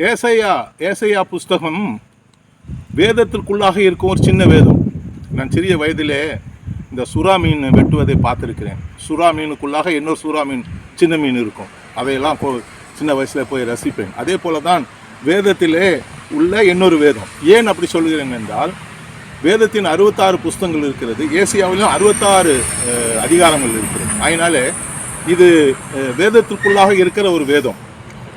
ஏசையா ஏசையா புஸ்தகம் வேதத்திற்குள்ளாக இருக்கும் ஒரு சின்ன வேதம். நான் சிறிய வயதிலே இந்த சுறா மீன் வெட்டுவதை பார்த்துருக்கிறேன். சுறா மீனுக்குள்ளாக இன்னொரு சுறா மீன் சின்ன மீன் இருக்கும். அதையெல்லாம் போ- சின்ன வயசில் போய் ரசிப்பேன். அதே போல தான் வேதத்திலே உள்ள இன்னொரு வேதம். ஏன் அப்படி சொல்கிறேன் என்றால் வேதத்தின் அறுபத்தாறு புஸ்தங்கள் இருக்கிறது. ஏசியாவிலும் அறுபத்தாறு அதிகாரங்கள் இருக்கிறது. அதனால இது வேதத்திற்குள்ளாக இருக்கிற ஒரு வேதம்.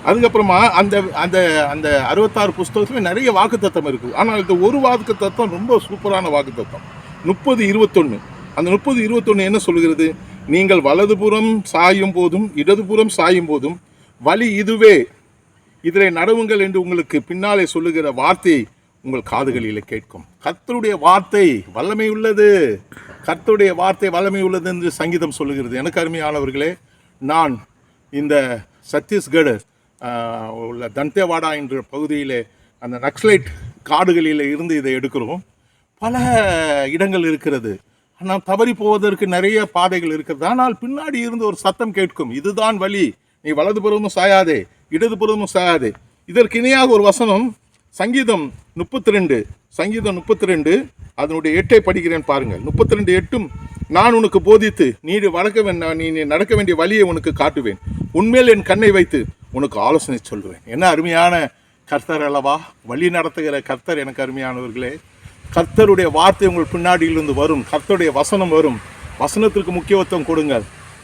அதுக்கப்புறமா அந்த அந்த அந்த அறுபத்தாறு புஸ்தகத்துலேயும் நிறைய வாக்குத்தத்தம் இருக்குது ஆனால் இந்த ஒரு வாக்கு தத்துவம் ரொம்ப சூப்பரான வாக்குத்தத்தம். முப்பது இருபத்தொன்று அந்த முப்பது இருபத்தொன்று என்ன சொல்கிறது நீங்கள் வலதுபுறம் சாயும் போதும் இடதுபுறம் சாயும் போதும் வழி இதுவே. இதில் நடவுங்கள் என்று உங்களுக்கு பின்னாலே சொல்லுகிற வார்த்தை உங்கள் காதுகளில் கேட்கும். கர்த்தருடைய வார்த்தை வல்லமை உள்ளது. கர்த்தருடைய வார்த்தை வல்லமை உள்ளது என்று சங்கீதம் சொல்லுகிறது. எனக்கு அருமையானவர்களே நான் இந்த சத்தீஸ்கர் உள்ள தந்தேவாடா என்ற பகுதியிலே அந்த நக்ஸலைட் காடுகளில் இருந்து இதை எடுக்கிறோம். பல இடங்கள் இருக்கிறது. ஆனால் தவறி போவதற்கு நிறைய பாதைகள் இருக்கிறது. ஆனால் பின்னாடி இருந்து ஒரு சத்தம் கேட்கும். இதுதான் வழி. நீ வலது புறமும் சாயாதே. இடதுபுறமும் சாயாதே. இதற்கு இணையாக ஒரு வசனம் சங்கீதம் முப்பத்தி ரெண்டு சங்கீதம் முப்பத்தி ரெண்டு அதனுடைய எட்டை படிக்கிறேன் பாருங்கள். முப்பத்தி ரெண்டு எட்டும் நான் உனக்கு போதித்து நீ வளர்க்க வேண்டாம் நீ நடக்க வேண்டிய வழியை உனக்கு காட்டுவேன். உண்மையில் என் கண்ணை வைத்து உனக்கு ஆலோசனை சொல்லுவேன். என்ன அருமையான கர்த்தர் அல்லவா? வழி நடத்துகிற கர்த்தர் எனக்கு அருமையானவர்களே. கர்த்தருடைய வார்த்தை உங்கள் பின்னாடியிலிருந்து வரும். கர்த்தருடைய வசனம் வரும். வசனத்திற்கு முக்கியத்துவம் கொடுங்கள்.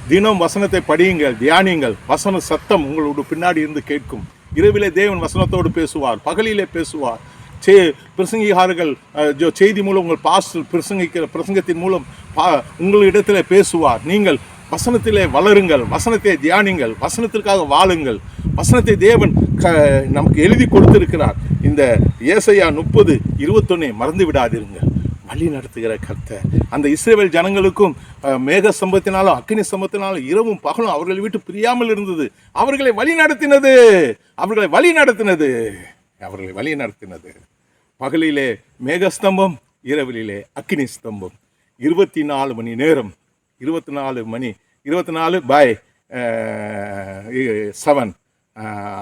தினம் வசனத்தை படியுங்கள் தியானியுங்கள். வசன சத்தம் உங்களோட பின்னாடி இருந்து கேட்கும். இரவிலே தேவன் வசனத்தோடு பேசுவார் பகலிலே பேசுவார். சே பிரசங்கிகாரர்கள் ஜோ- செய்தி மூலம் உங்கள் பாஸ்டர் பிரசங்கிக்கிற பிரசங்கத்தின் மூலம் பா உங்களிடத்தில் பேசுவார். நீங்கள் வசனத்திலே வளருங்கள் வசனத்தை தியானிங்கள் வசனத்திற்காக வாழுங்கள். வசனத்தை தேவன் க நமக்கு எழுதி கொடுத்திருக்கிறார். இந்த ஏசையா முப்பது இருபத்தொன்னே மறந்து விடாதிருங்கள். வழி நடத்துகிற கர்த்தர். அந்த இஸ்ரேல் ஜனங்களுக்கும் மேக சம்பத்தினாலும் அக்னி சம்பத்தினாலும் இரவும் பகலும் அவர்களை விட்டு பிரியாமல் இருந்தது. அவர்களை வழி நடத்தினது. அவர்களை வழி நடத்தினது. அவர்களை வழி நடத்தினது. பகலிலே மேகஸ்தம்பம் இரவிலே அக்னி ஸ்தம்பம். இருபத்தி நாலு மணி நேரம் இருபத்தி நாலு மணி இருபத்தி நாலு பாய் செவன்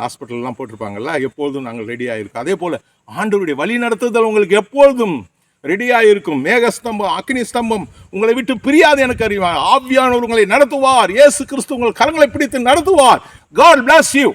ஹாஸ்பிட்டல்லாம் போட்டிருப்பாங்கல்ல எப்பொழுதும் நாங்கள் ரெடியாக இருக்கோம் அதே போல் ஆண்டவருடைய வழி நடத்துதல் உங்களுக்கு எப்பொழுதும் ரெடியாக இருக்கும் மேகஸ்தம்பம் அக்னி ஸ்தம்பம் உங்களை விட்டு பிரியாது எனக்கு அறிவார் ஆவியானவர் உங்களை நடத்துவார். இயேசு கிறிஸ்து உங்கள் கரங்களை பிடித்து நடத்துவார். God plus you